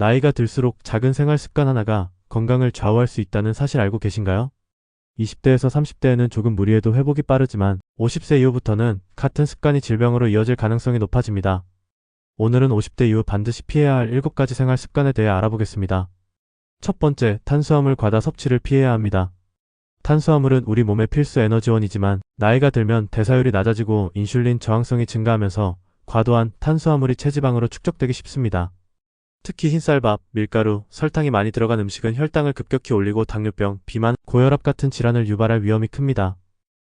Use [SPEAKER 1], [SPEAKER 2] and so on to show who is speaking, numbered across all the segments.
[SPEAKER 1] 나이가 들수록 작은 생활 습관 하나가 건강을 좌우할 수 있다는 사실 알고 계신가요? 20대에서 30대에는 조금 무리해도 회복이 빠르지만 50세 이후부터는 같은 습관이 질병으로 이어질 가능성이 높아집니다. 오늘은 50대 이후 반드시 피해야 할 7가지 생활 습관에 대해 알아보겠습니다. 첫 번째, 탄수화물 과다 섭취를 피해야 합니다. 탄수화물은 우리 몸의 필수 에너지원이지만 나이가 들면 대사율이 낮아지고 인슐린 저항성이 증가하면서 과도한 탄수화물이 체지방으로 축적되기 쉽습니다. 특히 흰쌀밥, 밀가루, 설탕이 많이 들어간 음식은 혈당을 급격히 올리고 당뇨병, 비만, 고혈압 같은 질환을 유발할 위험이 큽니다.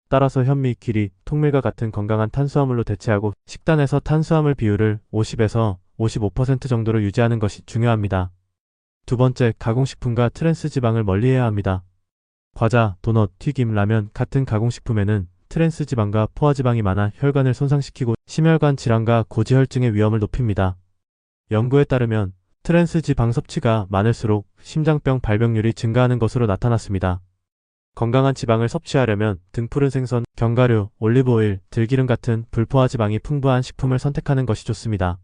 [SPEAKER 1] 따라서 현미, 기리, 통밀과 같은 건강한 탄수화물로 대체하고 식단에서 탄수화물 비율을 50에서 55% 정도로 유지하는 것이 중요합니다. 두 번째, 가공식품과 트랜스 지방을 멀리해야 합니다. 과자, 도넛, 튀김, 라면 같은 가공식품에는 트랜스 지방과 포화 지방이 많아 혈관을 손상시키고 심혈관 질환과 고지혈증의 위험을 높입니다. 연구에 따르면 트랜스 지방 섭취가 많을수록 심장병 발병률이 증가하는 것으로 나타났습니다. 건강한 지방을 섭취하려면 등푸른 생선, 견과류, 올리브오일, 들기름 같은 불포화 지방이 풍부한 식품을 선택하는 것이 좋습니다.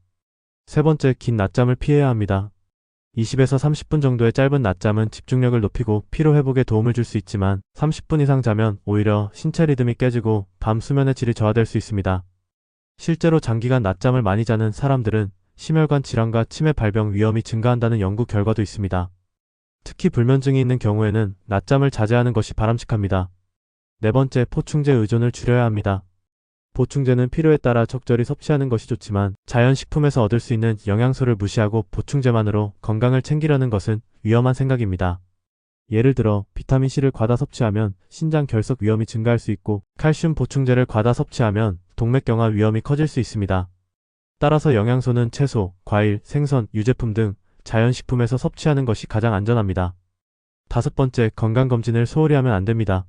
[SPEAKER 1] 세 번째, 긴 낮잠을 피해야 합니다. 20에서 30분 정도의 짧은 낮잠은 집중력을 높이고 피로 회복에 도움을 줄 수 있지만 30분 이상 자면 오히려 신체 리듬이 깨지고 밤 수면의 질이 저하될 수 있습니다. 실제로 장기간 낮잠을 많이 자는 사람들은 심혈관 질환과 치매 발병 위험이 증가한다는 연구 결과도 있습니다. 특히 불면증이 있는 경우에는 낮잠을 자제하는 것이 바람직합니다. 네 번째, 포충제 의존을 줄여야 합니다. 보충제는 필요에 따라 적절히 섭취하는 것이 좋지만 자연식품에서 얻을 수 있는 영양소를 무시하고 보충제만으로 건강을 챙기려는 것은 위험한 생각입니다. 예를 들어 비타민C를 과다 섭취하면 신장 결석 위험이 증가할 수 있고 칼슘 보충제를 과다 섭취하면 동맥경화 위험이 커질 수 있습니다. 따라서 영양소는 채소, 과일, 생선, 유제품 등 자연식품에서 섭취하는 것이 가장 안전합니다. 다섯 번째, 건강검진을 소홀히 하면 안 됩니다.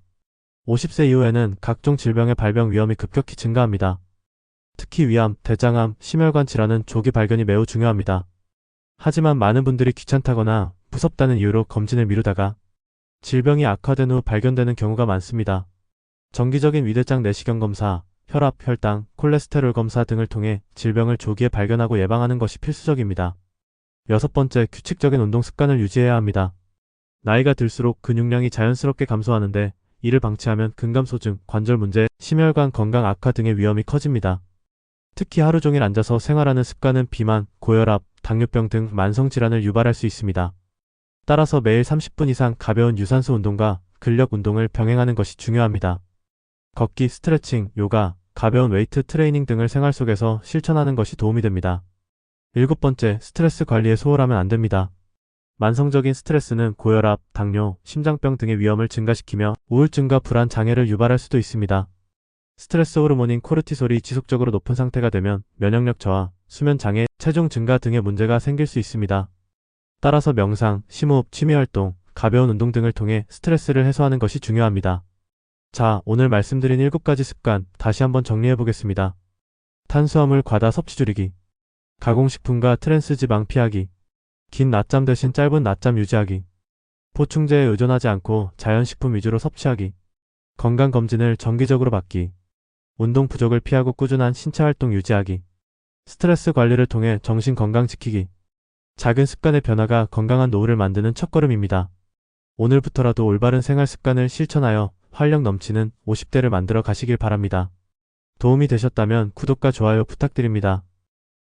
[SPEAKER 1] 50세 이후에는 각종 질병의 발병 위험이 급격히 증가합니다. 특히 위암, 대장암, 심혈관 질환은 조기 발견이 매우 중요합니다. 하지만 많은 분들이 귀찮다거나 무섭다는 이유로 검진을 미루다가 질병이 악화된 후 발견되는 경우가 많습니다. 정기적인 위대장 내시경 검사, 혈압, 혈당, 콜레스테롤 검사 등을 통해 질병을 조기에 발견하고 예방하는 것이 필수적입니다. 여섯 번째, 규칙적인 운동 습관을 유지해야 합니다. 나이가 들수록 근육량이 자연스럽게 감소하는데 이를 방치하면 근감소증, 관절 문제, 심혈관 건강 악화 등의 위험이 커집니다. 특히 하루 종일 앉아서 생활하는 습관은 비만, 고혈압, 당뇨병 등 만성 질환을 유발할 수 있습니다. 따라서 매일 30분 이상 가벼운 유산소 운동과 근력 운동을 병행하는 것이 중요합니다. 걷기, 스트레칭, 요가, 가벼운 웨이트 트레이닝 등을 생활 속에서 실천하는 것이 도움이 됩니다. 일곱 번째, 스트레스 관리에 소홀하면 안 됩니다. 만성적인 스트레스는 고혈압, 당뇨, 심장병 등의 위험을 증가시키며 우울증과 불안 장애를 유발할 수도 있습니다. 스트레스 호르몬인 코르티솔이 지속적으로 높은 상태가 되면 면역력 저하, 수면 장애, 체중 증가 등의 문제가 생길 수 있습니다. 따라서 명상, 심호흡, 취미 활동, 가벼운 운동 등을 통해 스트레스를 해소하는 것이 중요합니다. 자, 오늘 말씀드린 7가지 습관 다시 한번 정리해 보겠습니다. 탄수화물 과다 섭취 줄이기, 가공식품과 트랜스 지방 피하기, 긴 낮잠 대신 짧은 낮잠 유지하기. 보충제에 의존하지 않고 자연식품 위주로 섭취하기. 건강검진을 정기적으로 받기. 운동 부족을 피하고 꾸준한 신체 활동 유지하기. 스트레스 관리를 통해 정신 건강 지키기. 작은 습관의 변화가 건강한 노후를 만드는 첫걸음입니다. 오늘부터라도 올바른 생활 습관을 실천하여 활력 넘치는 50대를 만들어 가시길 바랍니다. 도움이 되셨다면 구독과 좋아요 부탁드립니다.